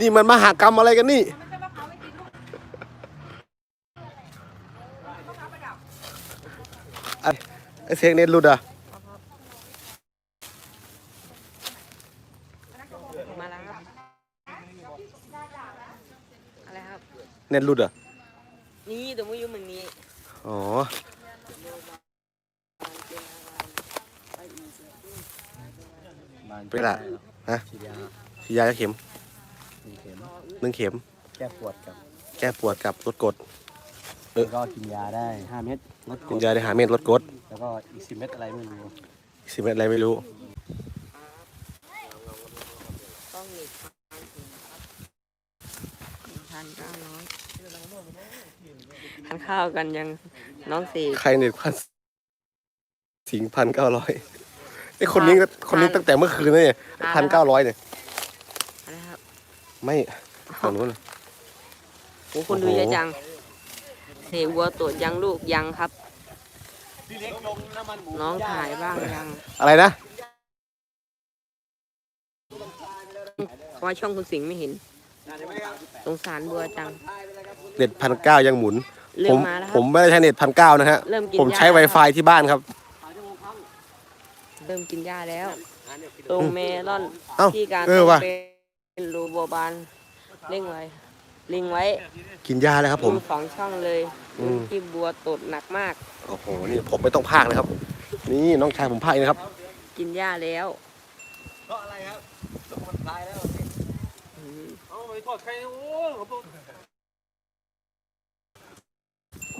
นี่มันมหากรรมอะไรกันนี่ ไอ้ไอ้เสียงเน็ตหลุดอะ มาแล้วครับ อะไรครับ เน็ตหลุดอะ นี่ตัวมุ้ยอยู่เมืองนี้ อ๋อ เป็นไรฮะฉีดยาฉีดยาเข็ม หนึ่งเข็มหนึ่งเข็ม แก้ปวดกับแก้ปวดกับลดกรดแล้วก็กินยาได้ห้าเม็ดลดกกิรนดยาได้หาเม็ดลดกรดแล้วก็อีกสิบเม็ดอะไรไม่รู้สิบเม็ดอะไรไม่รู้ ต้องหนีบพันเก้าร้อยทานข้าวกันยังน้องเสกใครเน็ตพันสิงพันเก้าร้อยไอ้คนนี้ก็คนนี้ตั้งแต่เมื่อคืนนะเนี่ยพันเก้าร้อยเนี่ยอะไรครับ ไม่ฝั่งนู้นโอ้คนดูเยอะจังเสกวัวตรวจยังลูกยังครับ น้องถ่ายบ้างยัง อะไรนะเพราะว่าช่องคุณสิงห์ไม่เห็น สงสารบัวจัง เน็ตพันเก้ายังหมุน เริ่ผมมมาแล้วคผรับ มไม่ได้ใช้เน็ตพันเก้านะฮะ เริ่มกินผมใช้ ยาแล้วครับ Wi-Fi ที่บ้านครับ เริ่มกินหญ้าแล้วตรงเมลอนเอ้าที่การเออว่ะ เป็นรูโบบานเร่งไว้ลิงไว้กินยาแล้วครับผมสองช่องเลยอืมที่บัวตดหนักมาก โอ้โห นี่ผมไม่ต้องพากนะครับ นี่น้องชายผมพากเองนะครับ กินหญ้าแล้วเพราะอะไรครับมันตายแล้วอืมเอาไปทอดใครโอ้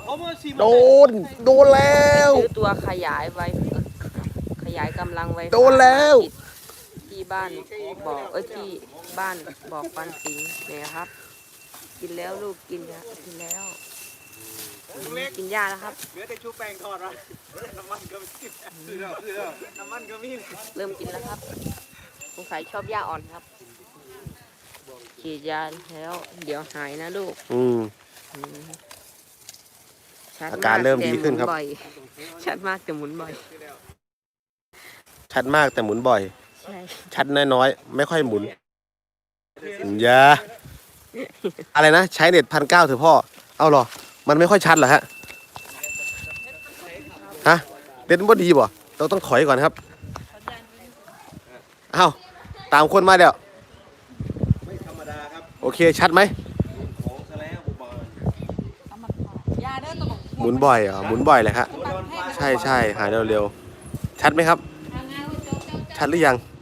เขามาสิโดน โดนแล้ว ซื้อตัวขยายไว้ ขยายกำลังไว้ โดนแล้ว ที่บ้านบอกเอ้ยที่บ้านบอกปันสิงห์เนี่ยครับ กินแล้วลูกกินยากินแล้วกินหญ้าแล้วครับเหลือแต่ชูแป้งทอดวะน้ำมันก็มีคือแล้วคือแล้วน้ำมันก็มีเริ่มกินแล้วครับสงสัยชอบหญ้าอ่อนครับฉีดยาแล้ว เดี๋ยวหายนะลูก อืมอืมชัดอาการเริ่มดีขึ้นครับแต่หมุบ่อยชัดมากแต่หมุนบ่อย ชัดมากแต่หมุนบ่อยใช่ชัดน้อยๆ ไม่ค่อยหมุนอยาอะไรนะ ใช้เน็ตพันเก้าเถอะพ่อ เอาเหรอ มันไม่ค่อยชัดเหรอฮะ ฮะเน็ตมันบ่ดีบ่เราต้องถอยก่อนครับ เอาตามคนมาเดี๋ยวไม่ธรรมดาครับโอเคชัดไหมของซะแล้วผมบอกยาเด้อตัวบอกหมุนบ่อยเหรอหมุนบ่อยเลยฮะ ใช่ใช่หายเร็วๆชัดไหมครับ ชัดหรือยังสิง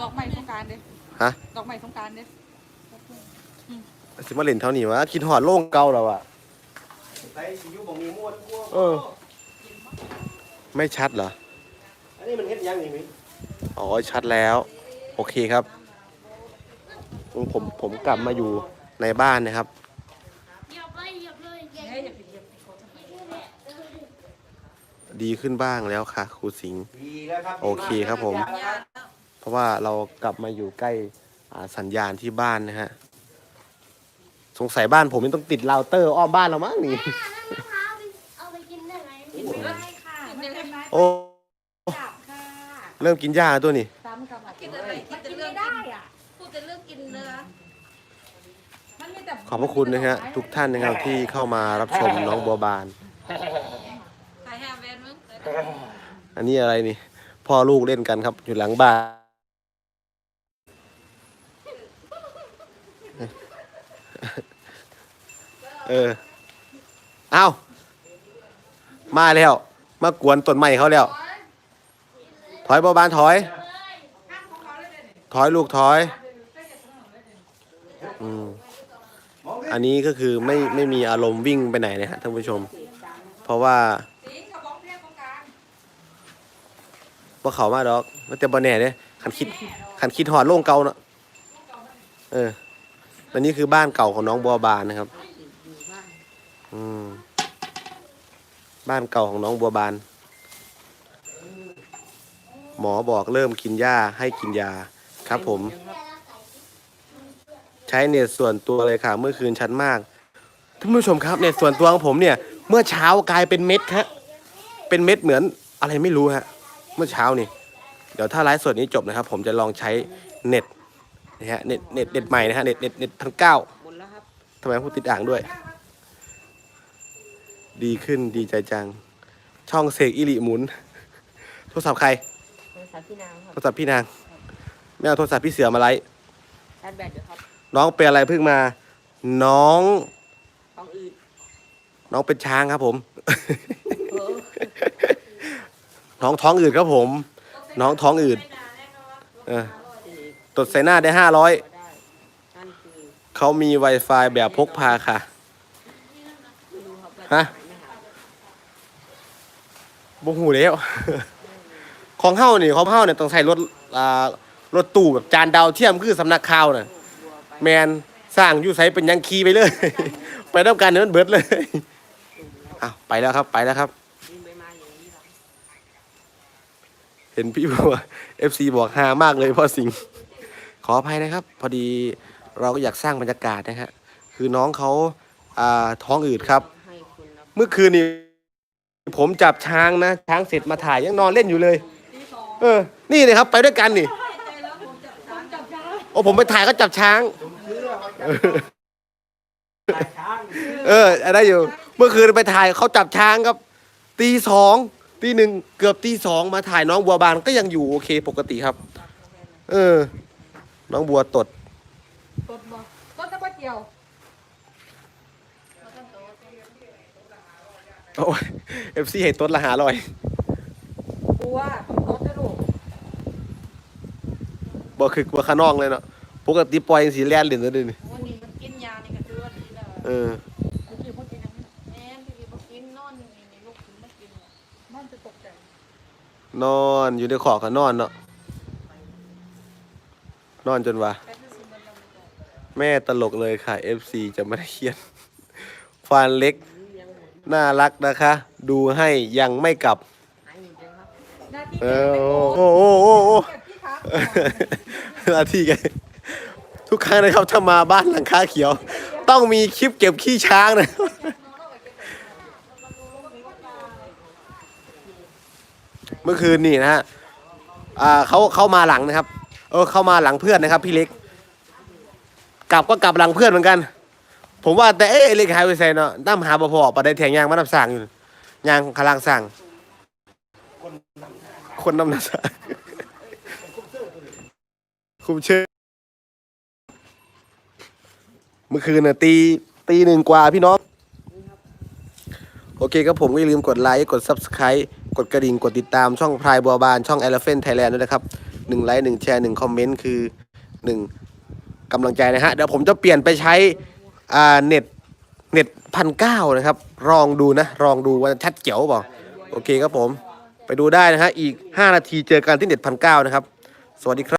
ดอกไม้สงกรารเด้ฮะ ดอกไม้สงกรารเด้สิมาเล่นเท่านี้วะคิดหอดโล่งเก่าแล้วอะไปสิยุบอกมีม้วนม้วนเออ ไม่ชัดเหรอ อันนี้มันเฮ็ดยังนี่มิ้อ๋อ ชัดแล้ว โอเคครับอืมผมผมกลับมาอยู่ในบ้านนะครับดีขึ้นบ้างแล้วค่ะ ครูสิงห์ ดีแล้วครับโอเคครับผมเพราะว่าเรากลับมาอยู่ใกล้อ่าสัญญาณที่บ้านนะฮะ สงสัยบ้านผมนี่ต้องติดเราเตอร์อ้อมบ้านเรามั้งนี่เอาไปกินได้ไหมได้ค่ะไม่ได้ไหมโอ้จับค่ะเริ่มกินหญ้าตัวนี่ซ้ำกับกินมันกินไม่ได้อะพูดแต่เรื่องกินเนื้อมันมีแต่ขอบพระคุณนะฮะทุกท่านนะครับที่เข้ามารับชมน้องบัวบานใส่แฮมเวนมึงอันนี้อะไรนี่ พ่อลูกเล่นกันครับอยู่หลังบ้าน เออ เอามาแล้ว มากวนต้นไม้เขาแล้ว ถอยบัวบานถอย ถอยลูกถอย อืม อันนี้ก็คือไม่ไม่มีอารมณ์วิ่งไปไหนนะฮะท่านผู้ชม เพราะว่าสิงกับบ้องเรียกสงกรารว่าเขามาดอกมันแต่บ่แน่เด้คันคิดคันคิดหอดโล่งเก่าเนาะเออ อันนี้คือบ้านเก่าของน้องบัวบานนะครับ อืม บ้านเก่าของน้องบัวบาน หมอบอกเริ่มกินหญ้าให้กินยา ครับผม ใช้เน็ตส่วนตัวเลยค่ะ เมื่อคืนชัดมากท่านผู้ชมครับเน็ตส่วนตัวของผมเนี่ย เมื่อเช้ากลายเป็นเม็ดฮะเป็นเม็ดเหมือนอะไรไม่รู้ฮะ เมื่อเช้านี่ เดี๋ยวถ้าไลฟ์สดนี้จบนะครับ ผมจะลองใช้เน็ต นี่ฮะเน็ตเน็ตเน็ตใหม่นะฮะเน็ตเน็ตเน็ตพันเก้าหมดแล้วครับทำไมพูดติดอ่างด้วย ดีขึ้นดีใจจัง ช่องเสกอิริหมุน โทรศัพท์ใคร โทรศัพท์พี่นางคโทรับรศัพท์พี่นางไม่เอาโทรศัพท์พี่เสือมาไลฟ์ชาร์จแบตเดี๋ยวครับน้องเป็นอะไรเพิ่งมา น้องท้องอืดน้องเป็นช้างครับผม เออน้องท้องอืดครับผม น้องท้องอืดเออ ตดใส่หน้าได้ห้าร้อยก็ได้นั่นคือเขามี Wi-Fi แบบพกพาค่ะ ไม่รู้ครับว่าฮะไม่หาบ่หูแล้ว ของเฮ้านี่ของเฮ้าเนี่ยต้องใช้รถอ่ารถตู้แบบจานดาวเทียมคือสำนักข่าวน่ะ บัวไปแมนสร้างอยู่ไสเป็นหยังคีไปเลย ไปรับการเนินเบิดเลยอ้าวไปแล้วครับไปแล้วครับ วิ่งไปมาอย่างนี้หรอเห็นพี่บอกว่า FC บอกฮามากเลยพ่อสิงห์ ขออภัยนะครับ พอดีเราก็อยากสร้างบรรยากาศนะฮะคือน้องเขาอ่าท้องอืดครับ ให้คุณนะเมื่อคืนนี้ผมจับช้างนะ ช้างเสร็จมาถ่ายยังนอนเล่นอยู่เลย เออ นี่เลยครับ ไปด้วยกันนี่โอ้ผมไปถ่ายก็จับช้าง เออได้อยู่ เมื่อคืนไปถ่ายเขาจับช้างครับ ตีสองตีหนึ่งเกือบตีสองมาถ่ายน้องบัวบานก็ยังอยู่โอเคปกติครับ เออ น้องบัวตด ตดบ่ตดตะกวเกี่ยวโอ้ยเอฟซีให้ตดละหาลอยบัวตดนะลูกบ่คือกลัวขานองเลยเนาะปกติปล่อยสีแลนเหรียญเลยนี่วันนี้มันกินยานี่ก็คือว่าดีแล้วเออเมื่อกี้พวกกินนะแม่นพี่พวกกินนอนอยู่นี่ในลูกถึงมากินเนี่ยมันจะตกใจ นอนอยู่ในขอกก็นอนเนาะ นอนจนว่าแม่ตลกเลยค่ะ FC จะไม่ได้เขียนฟันเล็ก น่ารักนะคะ ดูให้ยังไม่กลับ เออโอ้โกโอ้โอ้โอ้อ้เก็บที่ขาหน้าที่ไงทุกครั้งนะครับถ้ามาบ้านหลังคาเขียว ต้องมีคลิปเก็บขี้ช้างนะเมื่อคืนนี่นะฮะเขาเข้ามาหลังนะครับ เออเข้ามาหลังเพื่อนนะครับ พี่เล็ก กลับก็กลับหลังเพื่อนเหมือนกัน ผมว่าแต่เอ๊ะไอ้เล็กหายไปใส่เนาะน้ำหาบ่พอปะได้แทงยางมาน้ำสั่งอยู่ยางขลางสั่งคนน้ำน้ำสั่งคุมเชื่อเมื่อคืนน่ะตีตีหนึ่งกว่าพี่น้อง โอเคครับผมก็อย่าลืมกดไลค์ กด Subscribe กดกระดิ่ง กดติดตามช่องพรายบัวบาน ช่อง Elephant Thailand ด้วยนะครับ หนึ่งไลค์หนึ่งแชร์หนึ่งคอมเมนต์คือหนึ่งกำลังใจนะฮะ เดี๋ยวผมจะเปลี่ยนไปใช้อ่าเน็ตเน็ตพันเก้านะครับ ลองดูนะ ลองดูว่าชัดเจ๋วเปล่าโอเคครับผม ไปดูได้นะฮะ อีก 5 นาทีเจอกันที่เน็ตพันเก้านะครับ สวัสดีครับ